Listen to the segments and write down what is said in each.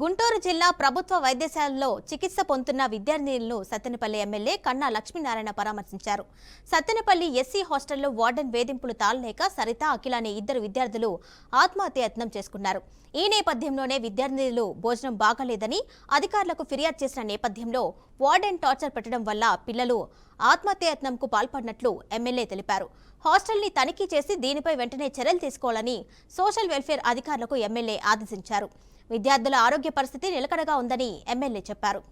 గుంటూరు జిల్లా ప్రభుత్వ వైద్యశాలలో చికిత్స పొందుతున్న విద్యార్థినులను సత్తెనపల్లి ఎమ్మెల్యే కన్నా లక్ష్మీనారాయణ పరామర్శించారు. సత్తెనపల్లి ఎస్సీ హాస్టల్లో వార్డెన్ వేధింపులు తాళలేక సరిత అఖిల అనే ఇద్దరు విద్యార్థులు ఆత్మహత్య యత్నం చేసుకున్నారు. ఈ నేపథ్యంలోనే విద్యార్థినులు భోజనం బాగాలేదని అధికారులకు ఫిర్యాదు చేసిన నేపథ్యంలో వార్డెన్ టార్చర్ పెట్టడం వల్ల పిల్లలు ఆత్మహత్యయత్నంకు పాల్పడినట్లు ఎమ్మెల్యే తెలిపారు. హాస్టల్ని తనిఖీ చేసి దీనిపై వెంటనే చర్యలు తీసుకోవాలని సోషల్ వెల్ఫేర్ అధికారులకు ఎమ్మెల్యే ఆదేశించారు. విద్యార్థుల ఆరోగ్య పరిస్థితి నిలకడగా ఉందని ఎమ్మెల్యే చెప్పారు.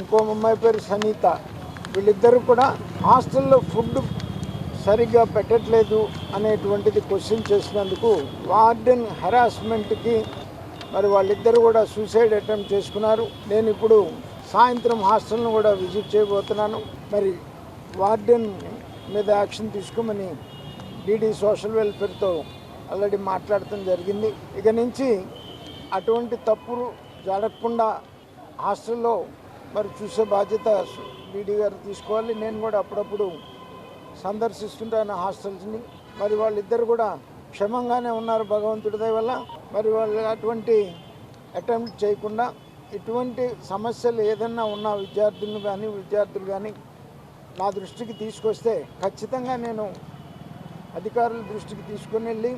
ఇంకో అమ్మాయి పేరు సనీత. వీళ్ళిద్దరూ కూడా హాస్టల్లో ఫుడ్ సరిగ్గా పెట్టట్లేదు అనేటువంటిది క్వశ్చన్ చేసినందుకు వార్డెన్ హెరాస్మెంట్కి మరి వాళ్ళిద్దరూ కూడా సూసైడ్ అటెంప్ట్ చేసుకున్నారు. నేను ఇప్పుడు సాయంత్రం హాస్టల్ను కూడా విజిట్ చేయబోతున్నాను. మరి వార్డెన్ మీద యాక్షన్ తీసుకోమని డీడీ సోషల్ వెల్ఫేర్తో ఆల్రెడీ మాట్లాడటం జరిగింది. ఇక నుంచి అటువంటి తప్పులు జరగకుండా హాస్టల్లో మరి చూసే బాధ్యత డీడీ గారు తీసుకోవాలి. నేను కూడా అప్పుడప్పుడు సందర్శిస్తుంటాను హాస్టల్స్ని. మరి వాళ్ళిద్దరు కూడా క్షమంగానే ఉన్నారు భగవంతుడి దయ వల్ల. మరి వాళ్ళు అటువంటి అటెంప్ట్ చేయకుండా ఇటువంటి సమస్యలు ఏదన్నా ఉన్న విద్యార్థులను కానీ విద్యార్థులు కానీ నా దృష్టికి తీసుకొస్తే ఖచ్చితంగా నేను అధికారుల దృష్టికి తీసుకుని వెళ్ళి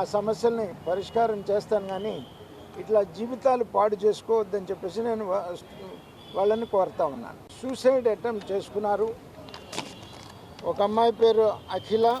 ఆ సమస్యల్ని పరిష్కారం చేస్తాను. కానీ ఇట్లా జీవితాలు పాడు చేసుకోవద్దని చెప్పేసి నేను వాళ్ళని కోరుతా ఉన్నాను. సూసైడ్ అటెంప్ట్ చేసుకున్నారు. ఒక అమ్మాయి పేరు అఖిల.